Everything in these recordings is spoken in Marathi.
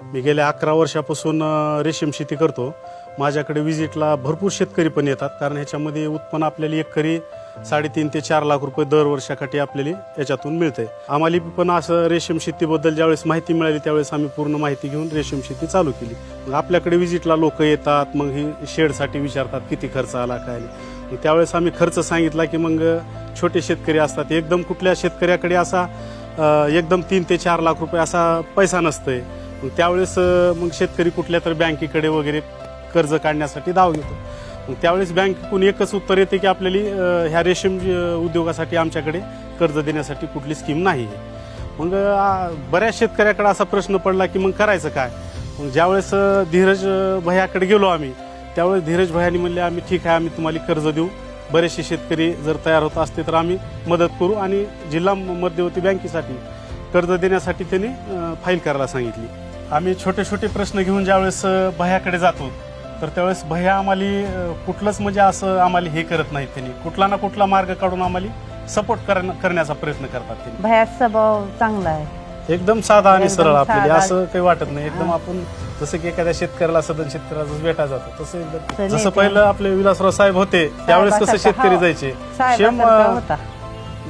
मी गेल्या अकरा वर्षापासून रेशीम शेती करतो. माझ्याकडे विजिटला भरपूर शेतकरी पण येतात. कारण ह्याच्यामध्ये उत्पन्न आपल्याला एकरी साडेतीन ते चार लाख रुपये दर वर्षासाठी आपल्याला याच्यातून मिळते आम्हाला पण असं रेशीम शेतीबद्दल ज्यावेळेस माहिती मिळाली त्यावेळेस आम्ही पूर्ण माहिती घेऊन रेशीम शेती चालू केली. मग आपल्याकडे विजिटला लोक येतात मग ही शेडसाठी विचारतात किती खर्च आला काय? मग त्यावेळेस आम्ही खर्च सांगितला की मग छोटे शेतकरी असतात. एकदम कुठल्या शेतकऱ्याकडे असा एकदम तीन ते चार लाख रुपये असा पैसा नसतोय. मग त्यावेळेस मग शेतकरी कुठल्या तर बँकेकडे वगैरे कर्ज काढण्यासाठी धाव घेतो. मग त्यावेळेस बँकेकडून एकच उत्तर येते की आपल्याला ह्या रेशीम उद्योगासाठी आमच्याकडे कर्ज देण्यासाठी कुठली स्कीम नाही आहे. मग बऱ्याच शेतकऱ्याकडे असा प्रश्न पडला की मग करायचं काय? मग ज्यावेळेस धीरज भयाकडे भैयाकडे गेलो आम्ही त्यावेळेस धीरज भयानी म्हणले आम्ही ठीक आहे आम्ही तुम्हाला कर्ज देऊ. बरेचसे शेतकरी जर तयार होत असते तर आम्ही मदत करू आणि जिल्हा मध्यवर्ती बँकेसाठी कर्ज देण्यासाठी त्यांनी फाईल करायला सांगितली. आम्ही छोटे छोटे प्रश्न घेऊन ज्यावेळेस भैयाकडे जातो तर त्यावेळेस भैया आम्हाला कुठलंच म्हणजे असं आम्हाला हे करत नाहीत त्यांनी. कुठला ना कुठला मार्ग काढून आम्हाला सपोर्ट करण्याचा प्रयत्न करतात त्यांनी. भयाचा स्वभाव चांगला आहे. एकदम साधा आणि सरळ आपल्याला. असं काही वाटत नाही. एकदम. आपण जसं की एखाद्या शेतकऱ्याला सदन शेतकऱ्याला जसं भेटा जातो तसं एकदम. जसं नाही पहिलं आपले विलासराव साहेब होते त्यावेळेस कसं शेतकरी हो. जायचे? शेम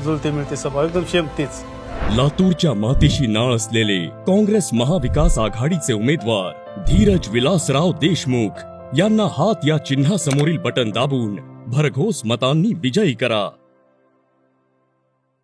जुलते मिळते स्वभाव. एकदम शेम तेच. लातूरच्या मातीशी नाळ असलेले काँग्रेस महाविकास आघाडीचे उमेदवार धीरज विलासराव देशमुख यांना हात या चिन्हासमोरील बटन दाबून भरघोस मतांनी विजयी करा.